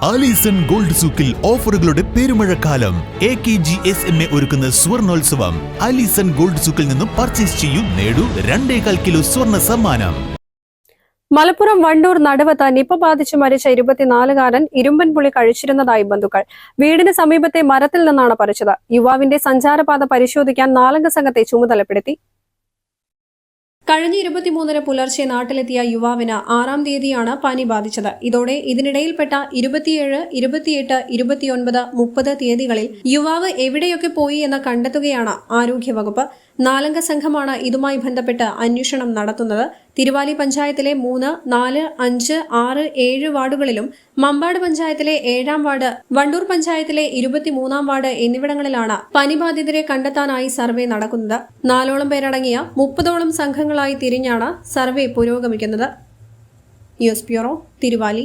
Alison gold സൂക്കിൽ ഓഫറുകളുടെ പെരുമഴക്കാലം. A K G S M A ഒരുക്കുന്ന സ്വർണോത്സവം. ആലീസൺ ഗോൾഡ് സൂക്കിൽ നിന്നും പർച്ചേസ് ചെയ്യൂ നേടൂ രണ്ടേകാൽ കിലോ സ്വർണ സമ്മാനം. മലപ്പുറം വണ്ടൂർ നടുവത്ത് നിപ്പ ബാധിച്ച് മരിച്ച ഇരുപത്തിനാലുകാരൻ ഇരുമ്പൻപുളി കഴിച്ചിരുന്നതായി ബന്ധുക്കൾ. വീടിന് സമീപത്തെ മരത്തിൽ നിന്നാണ് പറിച്ചത്. യുവാവിന്റെ സഞ്ചാരപാത പരിശോധിക്കാൻ നാലംഗ സംഘത്തെ ചുമതലപ്പെടുത്തി കഴിഞ്ഞ ഇരുപത്തിമൂന്നിന് പുലർച്ചെ നാട്ടിലെത്തിയ യുവാവിന് ആറാം തീയതിയാണ് പനി ബാധിച്ചത്. ഇതോടെ ഇതിനിടയിൽപ്പെട്ട ഇരുപത്തിയേഴ് ഇരുപത്തിയെട്ട് ഇരുപത്തിയൊൻപത് മുപ്പത് തീയതികളിൽ യുവാവ് എവിടെയൊക്കെ പോയി എന്ന് കണ്ടെത്തുകയാണ് ആരോഗ്യവകുപ്പ്. നാലംഗ സംഘമാണ് ഇതുമായി ബന്ധപ്പെട്ട് അന്വേഷണം നടത്തുന്നത്. തിരുവാലി പഞ്ചായത്തിലെ മൂന്ന് നാല് അഞ്ച് ആറ് ഏഴ് വാർഡുകളിലും മമ്പാട് പഞ്ചായത്തിലെ ഏഴാം വാർഡ് വണ്ടൂർ പഞ്ചായത്തിലെ ഇരുപത്തിമൂന്നാം വാർഡ് എന്നിവിടങ്ങളിലാണ് പനിബാധിതരെ കണ്ടെത്താനായി സർവേ നടക്കുന്നത്. നാലോളം പേരടങ്ങിയ മുപ്പതോളം സംഘങ്ങളായി തിരിഞ്ഞാണ് സർവേ പുരോഗമിക്കുന്നത്. News bureau Thiruvali.